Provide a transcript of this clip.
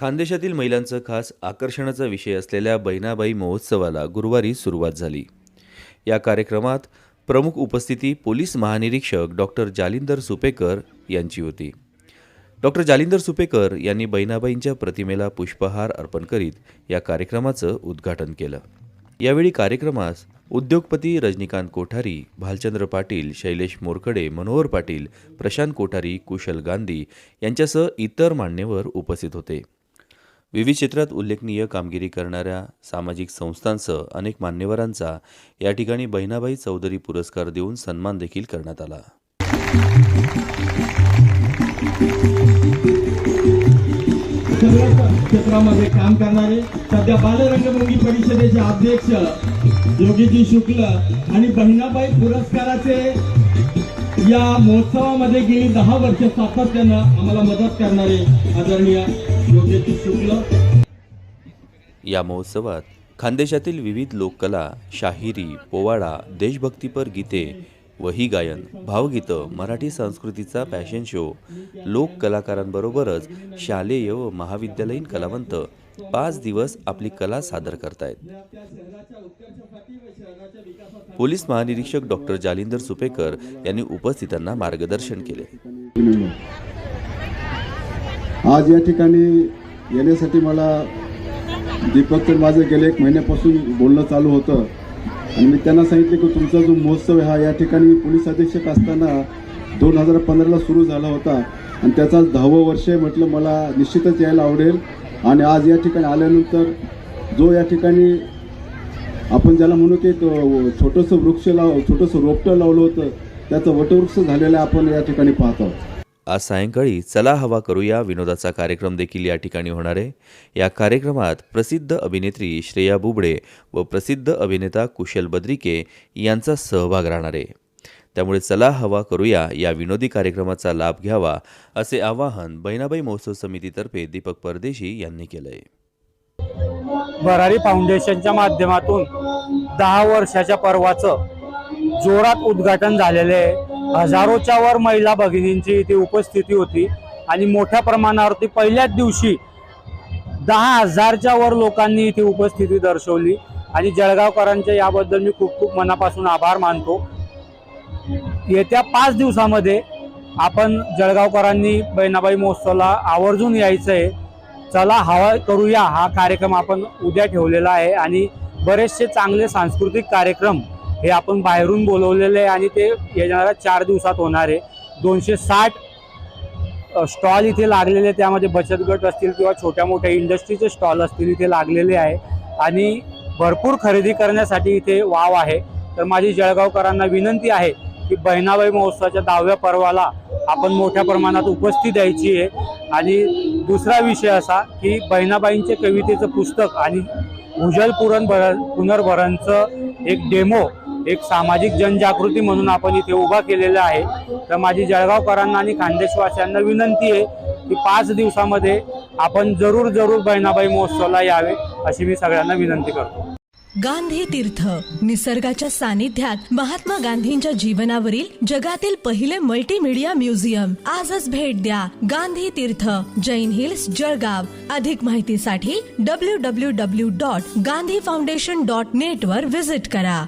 खानदेशातील महिलांचं खास आकर्षणाचा विषय असलेल्या बहिणाबाई महोत्सवाला गुरुवारी सुरुवात झाली. या कार्यक्रमात प्रमुख उपस्थिती पोलीस महानिरीक्षक डॉक्टर जालिंदर सुपेकर यांची होती. डॉक्टर जालिंदर सुपेकर यांनी बहिणाबाईंच्या प्रतिमेला पुष्पहार अर्पण करीत या कार्यक्रमाचं उद्घाटन केलं. यावेळी कार्यक्रमास उद्योगपती रजनीकांत कोठारी भालचंद्र पाटील शैलेश मोरकडे मनोहर पाटील प्रशांत कोठारी कुशल गांधी यांच्यासह इतर मान्यवर उपस्थित होते. विविध क्षेत्रात उल्लेखनीय कामगिरी करणाऱ्या सामाजिक संस्थांसह अनेक मान्यवरांचा या ठिकाणी बहिणाबाई चौधरी पुरस्कार देऊन सन्मान देखील करण्यात आला. क्षेत्रामध्ये काम करणारे सध्या बालरंगभंगी परिषदेचे अध्यक्ष योगीजी शुक्ल आणि बहिणाबाई पुरस्काराचे या महोत्सवामध्ये गेली दहा वर्ष सातत्यानं आम्हाला मदत करणारे आदरणीय योगेश शुक्ल. या महोत्सवात खानदेशातील विविध लोककला शाहिरी पोवाडा देशभक्तीपर गीते वही गायन भावगीतं मराठी संस्कृतीचा फॅशन शो लोक कलाकारांबरोबरच शालेय व महाविद्यालयीन कलावंत पाच दिवस आपली कला सादर करतायत. पोलीस महानिरीक्षक डॉक्टर जालिंदर सुपेकर यांनी उपस्थितांना मार्गदर्शन केले. आज या ठिकाणी येण्यासाठी मला दीपक तर माझं गेले एक महिन्यापासून बोलणं चालू होतं. आणि मी त्यांना सांगितले की तुमचा जो महोत्सव हा या ठिकाणी मी पोलीस अधीक्षक असताना दोन हजार पंधराला सुरू झाला होता. आणि त्याचा दहावं वर्ष आहे म्हटलं मला निश्चितच यायला आवडेल. आणि आज या ठिकाणी आल्यानंतर जो या ठिकाणी आपण ज्याला म्हणू की एक छोटंसं वृक्ष लाव छोटंसं रोपटं लावलं होतं त्याचं वटवृक्ष झालेलं आपण या ठिकाणी पाहत आहोत. आज सायंकाळी चला हवा करूया विनोदाचा कार्यक्रम देखील या ठिकाणी होणार आहे. या कार्यक्रमात प्रसिद्ध अभिनेत्री श्रेया बुबडे व प्रसिद्ध अभिनेता कुशल बद्रिके यांचा सहभाग राहणार आहे. त्यामुळे चला हवा करूया या विनोदी कार्यक्रमाचा लाभ घ्यावा असे आवाहन बहिणाबाई महोत्सव समितीतर्फे दीपक परदेशी यांनी केलं आहे भरारी फाउंडेशनच्या माध्यमातून दहा वर्षाच्या पर्वाचं जोरात उद्घाटन झालेलं आहे. हजारोच्या वर महिला भगिनींची इथे उपस्थिती होती आणि मोठ्या प्रमाणावरती पहिल्याच दिवशी दहा हजारच्या वर लोकांनी इथे उपस्थिती दर्शवली. आणि जळगावकरांचे याबद्दल मी खूप खूप मनापासून आभार मानतो. येत्या पाच दिवसामध्ये आपण जळगावकरांनी बहिणाबाई महोत्सवाला आवर्जून यायचं आहे चला हवा करूया. हा कार्यक्रम आपण उद्या ठेवलेला आहे. आणि बरेचसे चांगले सांस्कृतिक कार्यक्रम हे आपण बाहेरून बोलवलेलं आहे आणि ते येणाऱ्या चार दिवसात होणार आहे. दोनशे साठ स्टॉल इथे लागलेले त्यामध्ये बचत गट असतील किंवा छोट्या मोठ्या इंडस्ट्रीचे स्टॉल असतील इथे लागलेले आहे. आणि भरपूर खरेदी करण्यासाठी इथे वाव आहे. तर माझी जळगावकरांना विनंती आहे की बहिणाबाई महोत्सवाच्या दहाव्या पर्वाला आपण मोठ्या प्रमाणात उपस्थित द्यायची आहे. आणि दुसरा विषय असा की बहिणाबाईंचे कवितेचं पुस्तक आणि भूजल पुरण भर पुनर्भरणचं एक डेमो एक सामाजिक जनजागृती म्हणून आपण इथे उभा केलेला आहे. तर माझी जळगावकरांना आणि खानदेशवासियांना विनंती आहे की पाच दिवसामध्ये आपण जरूर जरूर बहिणाबाई महोत्सवाला यावे अशी मी सगळ्यांना विनंती करतो. गांधी तीर्थ निसर्गाच्या सानिध्यात महात्मा गांधींच्या जीवनावरील जगातील पहिले मल्टीमीडिया म्युझियम आजच भेट द्या गांधी तीर्थ जैन हिल्स जळगाव. अधिक माहितीसाठी W W W dot Gandhi foundation dot net वर विजिट करा.